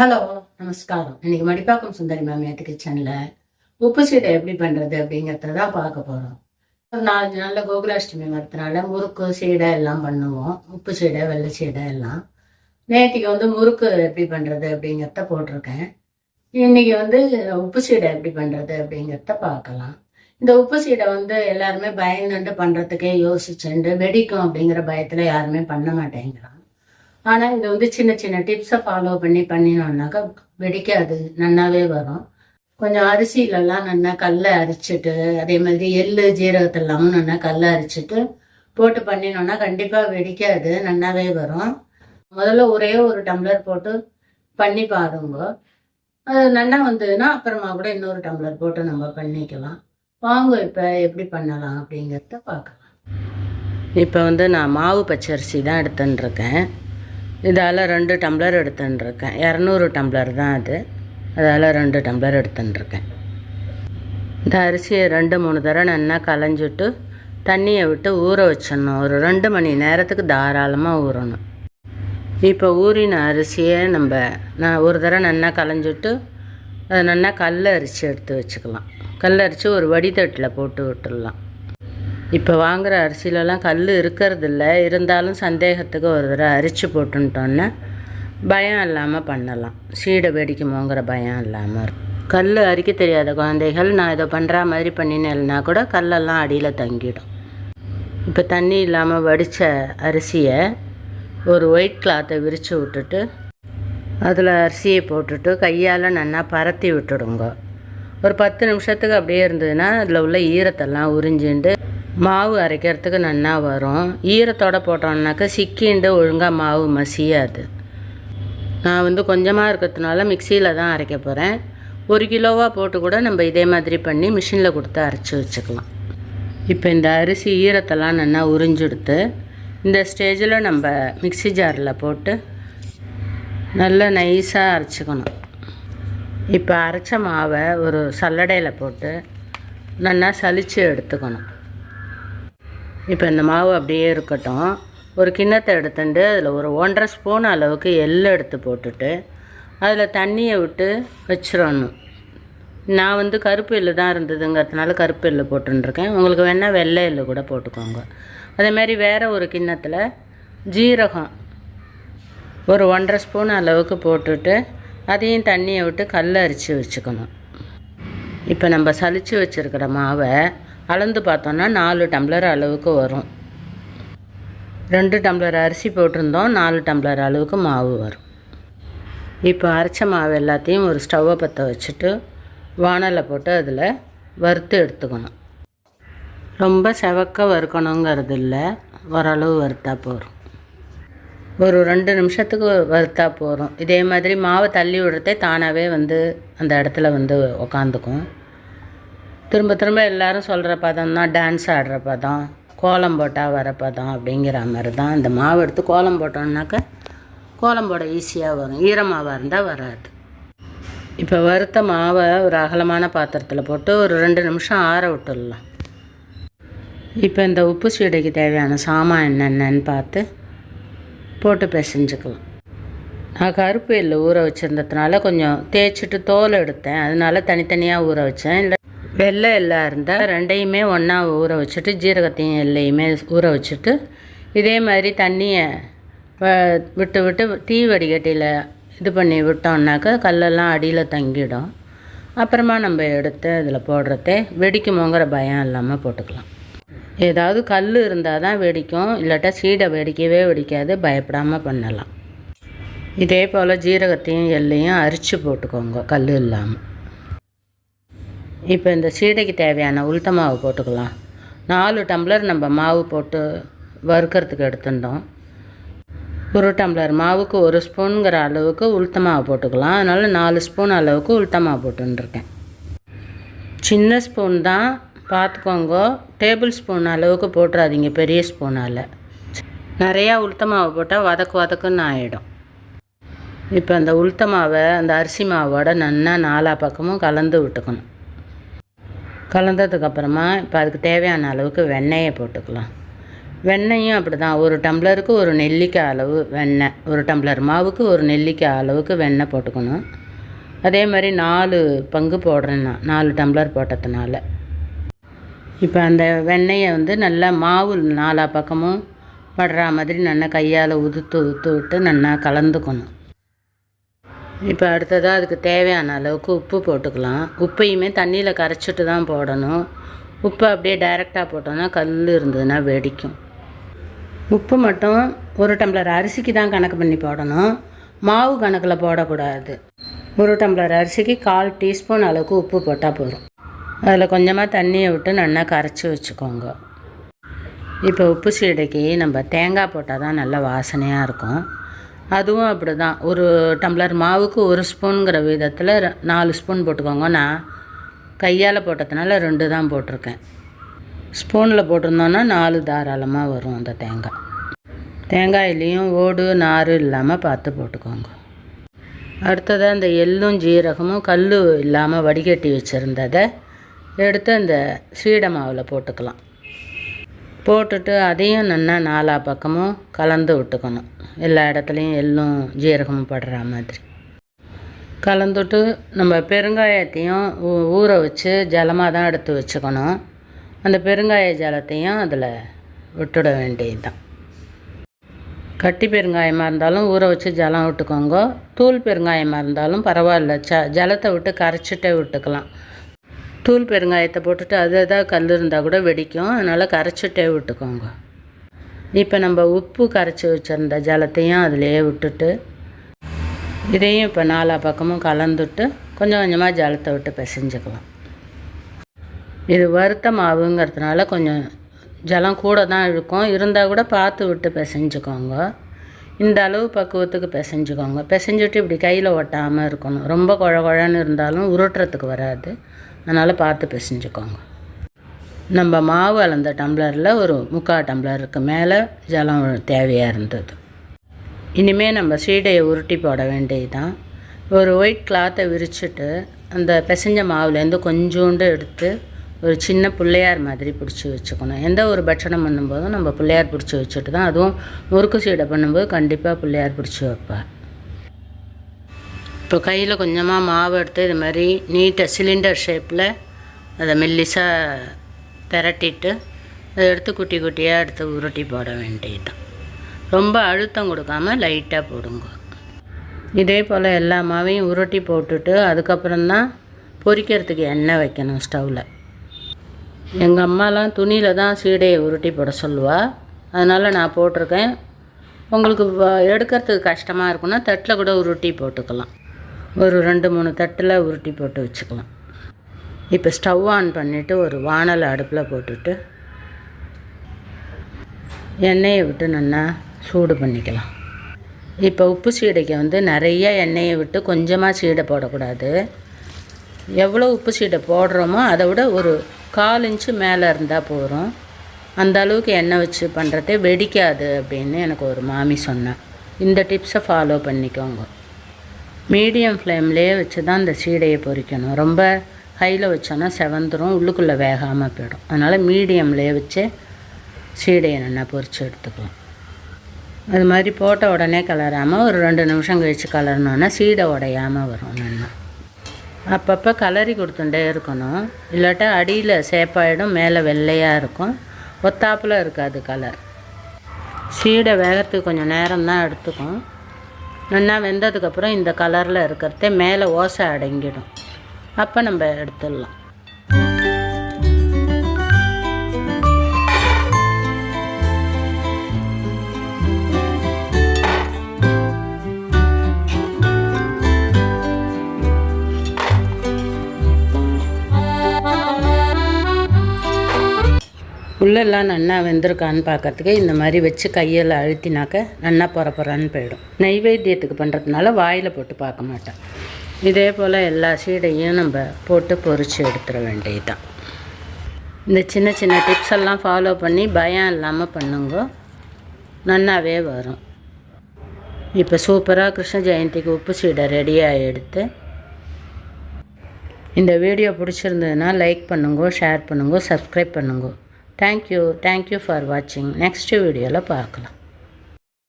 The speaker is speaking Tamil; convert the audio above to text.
ஹலோ நமஸ்காரம். இன்னைக்கு மடிப்பாக்கம் சுந்தரி மாமியாட்டு கிச்சனில் உப்பு சீடை எப்படி பண்ணுறது அப்படிங்கிறத தான் பார்க்க போகிறோம் ஒரு நாலஞ்சு நாளில் கோகுலாஷ்டமி வரதுனால முறுக்கு சீடை எல்லாம் பண்ணுவோம். உப்பு சீடை வெள்ளை சீடை எல்லாம். நேற்றுக்கு வந்து முறுக்கு எப்படி பண்ணுறது அப்படிங்கிறத போட்டிருக்கேன். இன்னைக்கு வந்து உப்பு சீடை எப்படி பண்ணுறது அப்படிங்கிறத பார்க்கலாம். இந்த உப்பு சீடை வந்து எல்லாருமே பயந்துட்டு பண்ணுறதுக்கே யோசிச்சுண்டு வெடிக்கும் அப்படிங்கிற பயத்தில் யாருமே பண்ண மாட்டேங்கிறான் ஆனால் இது வந்து சின்ன சின்ன டிப்ஸை ஃபாலோ பண்ணி பண்ணினோம்னாக்கா வெடிக்காது நல்லாவே வரும். கொஞ்சம் அரிசியிலலாம் நல்லா கல்லை அரிச்சிட்டு அதே மாதிரி எள்ளு ஜீரகத்தெல்லாமும் நல்லா கல்லை அரிச்சிட்டு போட்டு பண்ணினோம்னா கண்டிப்பாக வெடிக்காது நல்லாவே வரும். முதல்ல ஒரே ஒரு டம்ளர் போட்டு பண்ணி பாருங்க. அது நல்லா வந்ததுன்னா அப்புறமா கூட இன்னொரு டம்ளர் போட்டு நம்ம பண்ணிக்கலாம். வாங்க இப்போ எப்படி பண்ணலாம் அப்படிங்கிறத பார்க்கலாம். இப்போ வந்து நான் மாவு பச்சரிசி தான் எடுத்துட்டுருக்கேன் இதால் ரெண்டு டம்ளர் எடுத்துட்டுருக்கேன் இரநூறு டம்ளர் தான் அது. அதால் ரெண்டு டம்ளர் எடுத்துட்டுருக்கேன் இந்த அரிசியை ரெண்டு மூணு தடவை நல்லா கலைஞ்சிட்டு தண்ணியை விட்டு ஊற வச்சிடணும். ஒரு ரெண்டு மணி நேரத்துக்கு தாராளமாக ஊறணும். இப்போ ஊறின அரிசியை நம்ம நான் ஒரு தடவை நல்லா கலைஞ்சிட்டு அதை நல்லா கல் அரிசி எடுத்து வச்சுக்கலாம். கல் அரிசி ஒரு வடிதட்டில் போட்டு விட்டுடலாம். இப்போ வாங்குகிற அரிசியிலலாம் கல் இருக்கிறதில்ல. இருந்தாலும் சந்தேகத்துக்கு ஒரு தடவை அரிச்சு போட்டுன்ட்டோன்னே பயம் இல்லாமல் பண்ணலாம். சீடை வெடிக்குமோங்கிற பயம் இல்லாமல் இருக்கும். கல் அரிக்க தெரியாத குழந்தைகள் நான் இதை பண்ணுற மாதிரி பண்ணினேன்னா கூட கல்லெல்லாம் அடியில் தங்கிடும். இப்போ தண்ணி இல்லாமல் வடித்த அரிசியை ஒரு ஒயிட் கிளாத்தை விரித்து விட்டுட்டு அதில் அரிசியை போட்டுட்டு கையால் நல்லா பரத்தி விட்டுடுங்க. ஒரு பத்து நிமிஷத்துக்கு அப்படியே இருந்ததுன்னா அதில் உள்ள ஈரத்தெல்லாம் உறிஞ்சிண்டு மாவு அரைக்கிறதுக்கு நல்லா வரும். ஈரத்தோட போட்டோம்னாக்கா சிக்கிண்டு ஒழுங்காக மாவு மசியாது. நான் வந்து கொஞ்சமாக இருக்கிறதுனால மிக்சியில் தான் அரைக்க போகிறேன் ஒரு கிலோவாக போட்டு கூட நம்ம இதே மாதிரி பண்ணி மிஷினில் கொடுத்து அரைச்சி வச்சுக்கலாம். இப்போ இந்த அரிசி ஈரத்தெல்லாம் நல்லா உறிஞ்செடுத்து இந்த ஸ்டேஜில் நம்ம மிக்ஸி ஜாரில் போட்டு நல்லா நைஸாக அரைச்சிக்கணும். இப்போ அரைச்ச மாவை ஒரு சல்லடையில் போட்டு நல்லா சலித்து எடுத்துக்கணும். இப்போ இந்த மாவு அப்படியே இருக்கட்டும். ஒரு கிண்ணத்தை எடுத்துட்டு அதில் ஒரு ஒன்றரை ஸ்பூன் அளவுக்கு எள்ளு எடுத்து போட்டுட்டு அதில் தண்ணியை விட்டு வச்சிடணும். நான் வந்து கருப்பு எள்ளு தான் இருந்ததுங்கிறதுனால கருப்பு எள்ளு போட்டுருக்கேன் உங்களுக்கு வேணால் வெள்ளை எள்ளு கூட போட்டுக்கோங்க. அதேமாரி வேறு ஒரு கிண்ணத்தில் ஜீரகம் ஒரு ஒன்றரை ஸ்பூன் அளவுக்கு போட்டுட்டு அதையும் தண்ணியை விட்டு கல் அரிச்சு வச்சுக்கணும். இப்போ நம்ம சலித்து வச்சுருக்கிற மாவை அளந்து பார்த்தோன்னா நாலு டம்ளர் அளவுக்கு வரும். ரெண்டு டம்ளர் அரிசி போட்டிருந்தோம் நாலு டம்ளர் அளவுக்கு மாவு வரும். இப்போ அரைச்ச மாவு எல்லாத்தையும் ஒரு ஸ்டவ்வை பற்ற வச்சுட்டு வானலை போட்டு அதில் வறுத்து எடுத்துக்கணும். ரொம்ப செவக்க வறுக்கணுங்கிறது இல்லை ஓரளவு வறுத்தா போகிறோம் ஒரு ரெண்டு நிமிஷத்துக்கு வறுத்தா போகிறோம் இதே மாதிரி மாவை தள்ளி விடுறதே தானாகவே வந்து அந்த இடத்துல வந்து உக்காந்துக்கும். திரும்ப திரும்ப எல்லாரும் சொல்கிற பதம் தான் டான்ஸ் ஆடுற பதம் கோலம் போட்டால் வர பதம் அப்படிங்கிற மாதிரி தான். இந்த மாவு எடுத்து கோலம் போட்டோம்னாக்கா கோலம் போட ஈஸியாக வரும். ஈரமாவாக இருந்தால் வராது. இப்போ வறுத்த மாவை ஒரு அகலமான பாத்திரத்தில் போட்டு ஒரு ரெண்டு நிமிஷம் ஆற விட்டுடலாம். இப்போ இந்த உப்பு சீடைக்கு தேவையான சாமான் என்னென்னு பார்த்து போட்டு பிசைஞ்சுக்கலாம். நான் கருப்பு எள்ளு ஊற வச்சுருந்ததுனால கொஞ்சம் தேய்ச்சிட்டு தோல் எடுத்தேன். அதனால தனித்தனியாக ஊற வச்சேன். இல்லை வெள்ளை எல்லாம் இருந்தால் ரெண்டையுமே ஒன்றா ஊற வச்சுட்டு ஜீரகத்தையும் எல்லையுமே ஊற வச்சுட்டு இதே மாதிரி தண்ணியை விட்டு விட்டு டீ வடிகட்டியில் இது பண்ணி விட்டோம்னாக்கா கல்லெல்லாம் அடியில் தங்கிடும். அப்புறமா நம்ம எடுத்து அதில் போடுறதே வெடிக்குமோங்கிற பயம் இல்லாமல் போட்டுக்கலாம். ஏதாவது கல் இருந்தால் தான் வெடிக்கும் இல்லாட்டா சீடை வெடிக்கவே வெடிக்காது பயப்படாமல் பண்ணலாம். இதே போல் ஜீரகத்தையும் எல்லையும் அரிச்சு போட்டுக்கோங்க கல் இல்லாமல் இப்போ இந்த சீடைக்கு தேவையான உளுத்த மாவு போட்டுக்கலாம். நாலு டம்ளர் நம்ம மாவு போட்டு வறுக்கிறதுக்கு எடுத்துட்டோம். ஒரு டம்ளர் மாவுக்கு ஒரு ஸ்பூனுங்கிற அளவுக்கு உளுத்த மாவு போட்டுக்கலாம். அதனால் நாலு ஸ்பூன் அளவுக்கு உளுத்த மாவு போட்டுருக்கேன் சின்ன ஸ்பூன் தான் பார்த்துக்கோங்க. டேபிள் ஸ்பூன் அளவுக்கு போட்டுறாதீங்க பெரிய ஸ்பூனால். நிறையா உளுத்த மாவு போட்டால் வதக்கு வதக்குன்னு ஆகிடும் இப்போ அந்த உளுத்த மாவை அந்த அரிசி மாவோட நல்லா நாலா பக்கமும் கலந்து விட்டுக்கணும். கலந்ததுக்கப்புறமா இப்போ அதுக்கு தேவையான அளவுக்கு வெண்ணெயை போட்டுக்கலாம். வெண்ணெயும் அப்படி தான் ஒரு டம்ளருக்கு ஒரு நெல்லிக்காய் அளவு வெண்ணெய் ஒரு டம்ளர் மாவுக்கு ஒரு நெல்லிக்காய் அளவுக்கு வெண்ணெய் போட்டுக்கணும். அதே மாதிரி நாலு பங்கு போடுறேன் நான் நாலு டம்ளர் போட்டதுனால. இப்போ அந்த வெண்ணெயை வந்து நல்லா மாவு நாலா பக்கமும் படுற மாதிரி நல்லா கையால் உதுத்து உதுத்து விட்டு நல்லா கலந்துக்கணும். இப்போ அடுத்ததாக அதுக்கு தேவையான அளவுக்கு உப்பு போட்டுக்கலாம். உப்பையுமே தண்ணியில் கரைச்சிட்டு தான் போடணும். உப்பு அப்படியே டைரெக்டாக போட்டோம்னா கல் இருந்ததுன்னா வெடிக்கும். உப்பு மட்டும் ஒரு டம்ளர் அரிசிக்கு தான் கணக்கு பண்ணி போடணும். மாவு கணக்கில் போடக்கூடாது. ஒரு டம்ளர் அரிசிக்கு கால் டீஸ்பூன் அளவுக்கு உப்பு போட்டால் போதும். அதில் கொஞ்சமாக தண்ணியை விட்டு நல்லா கரைச்சி வச்சுக்கோங்க. இப்போ உப்பு சீடைக்கு நம்ம தேங்காய் போட்டால் தான் நல்லா வாசனையாக இருக்கும். அதுவும் அப்படி தான் ஒரு டம்ளர் மாவுக்கு ஒரு ஸ்பூனுங்கிற விதத்தில் ர- நாலு ஸ்பூன் போட்டுக்கோங்க. நான் கையால் போட்டதுனால ரெண்டு தான் போட்டிருக்கேன். ஸ்பூனில் போட்டிருந்தோன்னா நாலு தாராளமாக வரும் அந்த தேங்காய். தேங்காயிலையும் ஓடு நார் இல்லாமல் பார்த்து போட்டுக்கோங்க. அடுத்ததாக அந்த எள்ளும் ஜீரகமும் கல் இல்லாமல் வடிகட்டி வச்சுருந்ததை எடுத்து அந்த சீடை மாவில் போட்டுக்கலாம். போட்டுட்டு அதையும் நல்லா நாலா பக்கமும் கலந்து விட்டுக்கணும். எல்லா இடத்துலையும் எள்ளும் ஜீரகமும் படுற மாதிரி. கலந்துட்டு நம்ம பெருங்காயத்தையும் ஊ- ஊற வச்சு ஜலமாக தான் எடுத்து வச்சுக்கணும். அந்த பெருங்காய ஜலத்தையும் அதில் விட்டுட வேண்டியது தான் கட்டி பெருங்காயமாக இருந்தாலும் ஊற வச்சு ஜலம் விட்டுக்கோங்க. தூள் பெருங்காயமாக இருந்தாலும் பரவாயில்ல. ச ஜலத்தை விட்டு கரைச்சிட்டே விட்டுக்கலாம். தூள் பெருங்காயத்தை போட்டுட்டு அது எதாவது கல் இருந்தால் கூட வெடிக்கும். அதனால் கரைச்சிட்டே விட்டுக்கோங்க. இப்போ நம்ம உப்பு கரைச்சி வச்சுருந்த ஜலத்தையும் அதிலேயே விட்டுட்டு இதையும் இப்போ நாலா பக்கமும் கலந்துட்டு கொஞ்சம் கொஞ்சமாக ஜலத்தை விட்டு பிசைஞ்சுக்கலாம். இது வறுத்த மாவுங்கிறதுனால கொஞ்சம் ஜலம் கூட தான் இருக்கும். இருந்தால் கூட பார்த்து விட்டு பிசைஞ்சுக்கோங்க. இந்த அளவு பக்குவத்துக்கு பிசைஞ்சுக்கோங்க. பிசைஞ்சிட்டு இப்படி கையில் ஒட்டாமல் இருக்கணும். ரொம்ப குழ குழன்னு இருந்தாலும் உருட்டுறதுக்கு வராது. அதனால் பார்த்து பிசைஞ்சுக்கோங்க. நம்ம மாவு அளந்த டம்ளரில் ஒரு முக்கால் டம்ளருக்கு மேலே ஜலம் தேவையாக இருந்தது. இனிமேல் நம்ம சீடையை உருட்டி போட வேண்டியதுதான். ஒரு ஒயிட் கிளாத்தை விரிச்சிட்டு அந்த பிசைஞ்ச மாவுலேருந்து கொஞ்சோண்டு எடுத்து ஒரு சின்ன பிள்ளையார் மாதிரி பிடிச்சி வச்சுக்கணும். எந்த ஒரு பட்சணம் பண்ணும்போதும் நம்ம பிள்ளையார் பிடிச்சி வச்சுட்டு தான் அதுவும் முறுக்கு சீடை பண்ணும்போது கண்டிப்பாக பிள்ளையார் பிடிச்சி வைப்பேன் இப்போ கையில் கொஞ்சமாக மாவு எடுத்து இது மாதிரி நீட்டாக சிலிண்டர் ஷேப்பில் அதை மெல்லிசாக திரட்டிட்டு அதை எடுத்து குட்டி குட்டியாக எடுத்து உருட்டி போட வேண்டியதுதான். ரொம்ப அழுத்தம் கொடுக்காம லைட்டாக போடுங்க. இதே போல் எல்லா மாவையும் உருட்டி போட்டுட்டு அதுக்கப்புறம்தான் பொரிக்கிறதுக்கு எண்ணெய் வைக்கணும் ஸ்டவ்வில். எங்கள் அம்மாலாம் துணியில் தான் சீடையை உருட்டி போட சொல்லுவாள் அதனால் நான் போட்டிருக்கேன். உங்களுக்கு எடுக்கிறதுக்கு கஷ்டமாக இருக்குன்னா தட்டில் கூட உருட்டி போட்டுக்கலாம். ஒரு ரெண்டு மூணு தட்டில் உருட்டி போட்டு வச்சுக்கலாம். இப்போ ஸ்டவ் ஆன் பண்ணிவிட்டு ஒரு வானல் அடுப்பில் போட்டுட்டு எண்ணெயை விட்டு நல்லா சூடு பண்ணிக்கலாம். இப்போ உப்பு சீடைக்கு வந்து நிறைய எண்ணெயை விட்டு கொஞ்சமாக சீடை போடக்கூடாது. எவ்வளோ உப்பு சீடை போடுறோமோ அதை விட ஒரு கால் இன்ச்சு மேலே இருந்தால் போதும். அந்த அளவுக்கு எண்ணெய் வச்சு பண்ணுறதே வெடிக்காது அப்படின்னு எனக்கு ஒரு மாமி சொன்னேன் இந்த டிப்ஸை ஃபாலோ பண்ணிக்கோங்க. மீடியம் ஃப்ளேம்லேயே வச்சு தான் இந்த சீடையை பொறிக்கணும். ரொம்ப ஹையில் வச்சோன்னா செவந்துரும் உள்ளுக்குள்ளே வேகாமல் போயிடும். அதனால் மீடியம்லேயே வச்சு சீடையை நல்லா பொரித்து எடுத்துக்கலாம். அது மாதிரி போட்ட உடனே கலராமல் ஒரு ரெண்டு நிமிஷம் கழித்து கலரணுன்னா சீடை உடையாமல் வரும் நல்லா. அப்பப்போ கலரி கொடுத்துட்டே இருக்கணும். இல்லாட்டா அடியில் சேப்பாயிடும் மேலே வெள்ளையாக இருக்கும். ஒத்தாப்பில் இருக்காது கலர் சீடை வேகறதுக்கு கொஞ்சம் நேரம் தான் எடுத்துக்கும். நல்லா வெந்ததுக்கப்புறம் இந்த கலரில் இருக்கிறதே மேலே ஓசை அடங்கிடும். அப்போ நம்ம எடுத்துடலாம். உள்ளெல்லாம் நன்னா வெந்திருக்கான்னு பார்க்கறதுக்கு இந்த மாதிரி வச்சு கையில் அழுத்தினாக்க நன்னா பொறப்பொறான்னு போயிடும். நைவேத்தியத்துக்கு பண்ணுறதுனால வாயில் போட்டு பார்க்க மாட்டேன். இதே போல் எல்லா சீடையும் நம்ம போட்டு பொறிச்சு எடுத்துட வேண்டியதுதான். இந்த சின்ன சின்ன டிப்ஸ் எல்லாம் ஃபாலோ பண்ணி பயம் இல்லாமல் பண்ணுங்க. நன்னாவே வரும். இப்போ சூப்பராக கிருஷ்ண ஜெயந்திக்கு உப்பு சீடை ரெடியாக எடுத்து இந்த வீடியோ பிடிச்சிருந்ததுன்னா லைக் பண்ணுங்க ஷேர் பண்ணுங்க சப்ஸ்கிரைப் பண்ணுங்க. Thank you thank you for வாட்சிங் நெக்ஸ்ட் வீடியோவில் பார்க்கலாம்.